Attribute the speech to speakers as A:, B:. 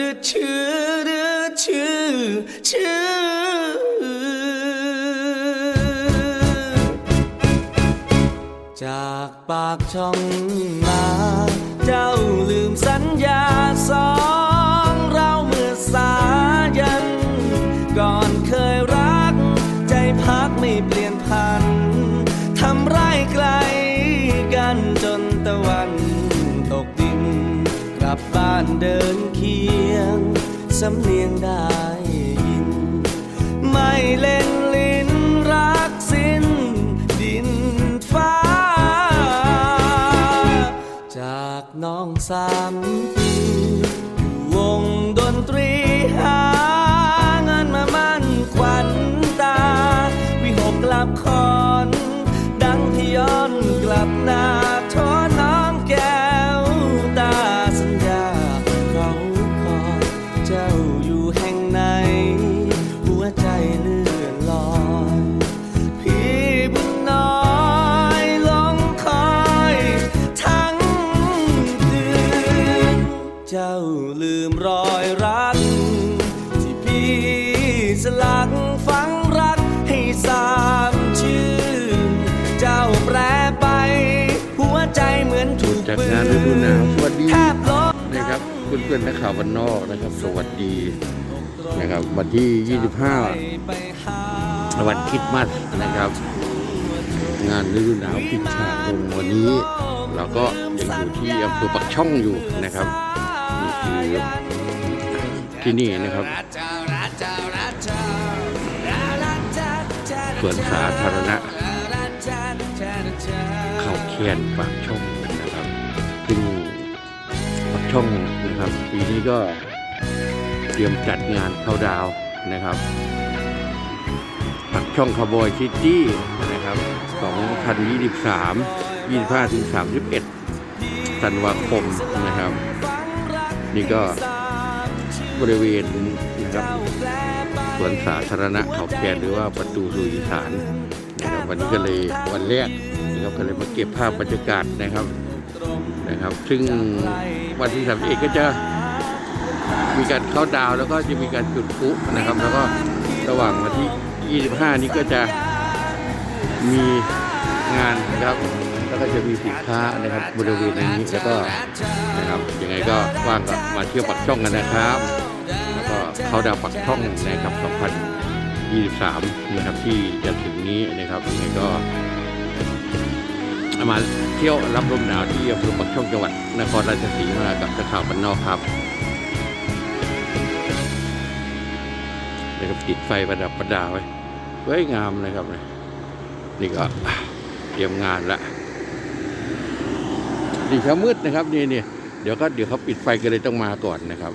A: ดืดชื่อดืดชื่อชื่อ จากปากช่องมา เจ้าลืมสัญญาสองเราเมื่อสายัน ก่อนเคยรัก ใจพักไม่เปลี่ยนพันทำไรไกลกันจนตะวัน ลับบ้านเดินเคียง สำเนียงได้ยิน ไม่เล่นลิ้นรักสิ้น ดินฟ้า จากน้องสามปี อยู่แห่งไหน หัวใจเลื่อนลอยพี่บุญน้อยลองคอยทั้งคืนเจ้าลืมรอยรัก ที่พี่สลักฝังรักให้สามชื่น เจ้าแปรไป หัวใจเหมือนถูก
B: จาก
A: ปื
B: งานฤดู เพื่อนๆนักข่าววันนอกนะครับ สวัสดีนะครับ วันที่ 25 วันคริสต์มาสนะครับ งานฤดูหนาวปิดฉากลงวันนี้เราก็ยังอยู่ที่อำเภอปักช่องอยู่นะครับนี่คือที่นี่นะครับสวนสาธารณะเขาเคียนปากช่องนะครับซึ่งปากช่อง นะครับ ปีนี้ก็เตรียมจัดงานเข้าดาวนะครับปากช่องคาร์บอยซิตี้นะครับ 2023 25ถึง31ธันวาคมนะครับ นี่ก็บริเวณนะครับสวนสาธารณะเขาแคนหรือว่าประตูสู่อีสานนะครับวันนี้ก็เลยวันแรกนะครับก็เลยมาเก็บภาพบรรยากาศนะครับ นะครับ ซึ่งวันที่31ก็จะมีการเข้าดาวแล้วก็จะมีการจุดพลุนะครับ แล้วก็ระหว่างวันที่ 25 นี้ก็จะมีงานนะครับ แล้วก็จะมีสินค้านะครับบริเวณนี้แล้วก็นะครับยังไงก็ว่างก็มาเที่ยวปักช่องกันนะครับ แล้วก็เขาดาวปักช่องนะครับ2023 นะครับที่จะถึงนี้นะครับยังไงก็ มาเที่ยวรับลมหนาวที่อำเภอปักช่องจังหวัดนครราชสีมากับข่าวบ้านนอกครับนะครับติดไฟประดับประดาไว้สวยงามนะครับเนี่ยนี่ก็เตรียมงานละนี่เช้ามืดนะครับนี่นี่เดี๋ยวก็เดี๋ยวเขาปิดไฟกันเลยต้องมาก่อนนะครับ